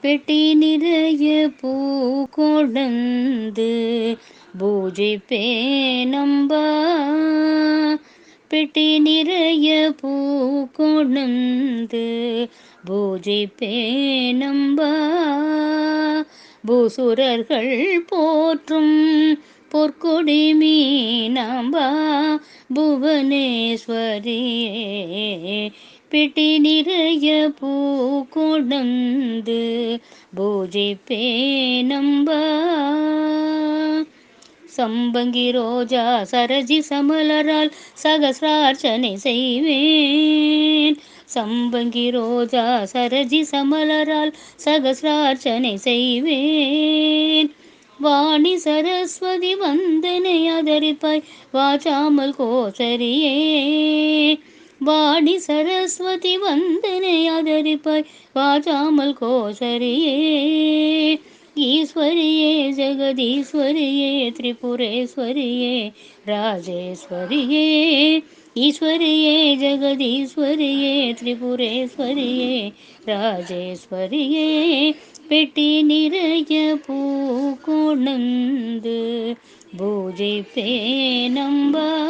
பெட்டி நிறைய பூ கொடந்து பூஜிப்பே நம்பா பெட்டி நிறைய பூ கொடந்து பூஜிப்பே நம்பா பூசுரர்கள் போற்றும் பொற்கொடி மீனாம்பா. புவனேஸ்வரியே பெட்டி நிறைய பூ கொடந்து பூஜிப்பே நம்பா சம்பங்கி ரோஜா சரஜி சமலரால் சகசிரார்ச்சனை செய்வேன். சம்பங்கி ரோஜா சரஜி சமலரால் சகசிரார்ச்சனை செய்வேன். வாணி சரஸ்வதி வந்தனை அதரிப்பாய் வாச்சாமல் கோசரியே. வாணி சரஸ்வதி வந்தனை அதரிப்பாய் வாஜாமல் கோசரியே. ஈஸ்வரியே ஜெகதீஸ்வரியே திரிபுரேஸ்வரியே ராஜேஸ்வரியே. ஈஸ்வரியே ஜெகதீஸ்வரியே திரிபுரேஸ்வரியே ராஜேஸ்வரியே. பெட்டி நிறைய பூ கொணந்து பூஜிப்பே நம்பா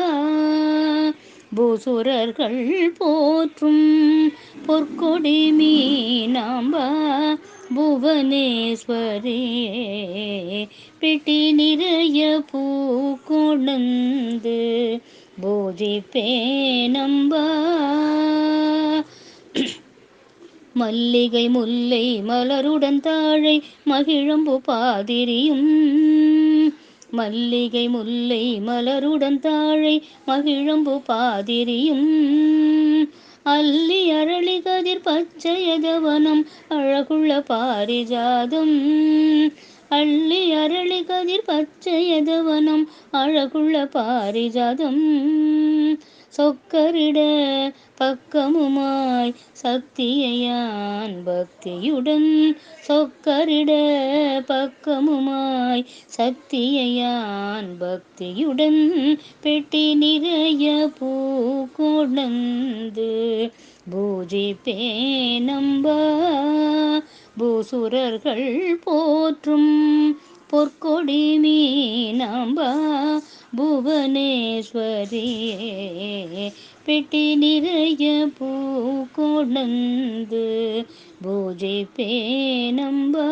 பூசுரர்கள் போற்றும் பொற்கொடி மீனாம்பா புவனேஸ்வரே. பெட்டி நிறைய பூ கொணந்து பூஜிப்பே நம்பா. மல்லிகை முல்லை மலருடன் தாழை மகிழம்பு பாதிரியும் மல்லிகை முல்லை மலருடன் தாழை மகிழம்பு பாதிரியும் அல்லி பச்சையதவனம் அழகுள்ள பாரிஜாதம். அள்ளி அரளி கதிர் பச்சையதவனம் அழகுள்ள பாரிஜாதம். சொக்கரிட பக்கமுமாய் சக்தியான் பக்தியுடன் சொக்கரிட பக்கமுமாய் சக்தியான் பக்தியுடன் பெட்டி நிறைய பூ கொடந்து பூஜிப்பே நம்பா பூசுரர்கள் போற்றும் பொற்கொடி மீனாம்பா. புவனேஸ்வரியே பெட்டி நிறைய பூ கொடந்து பூஜிப்பே நம்பா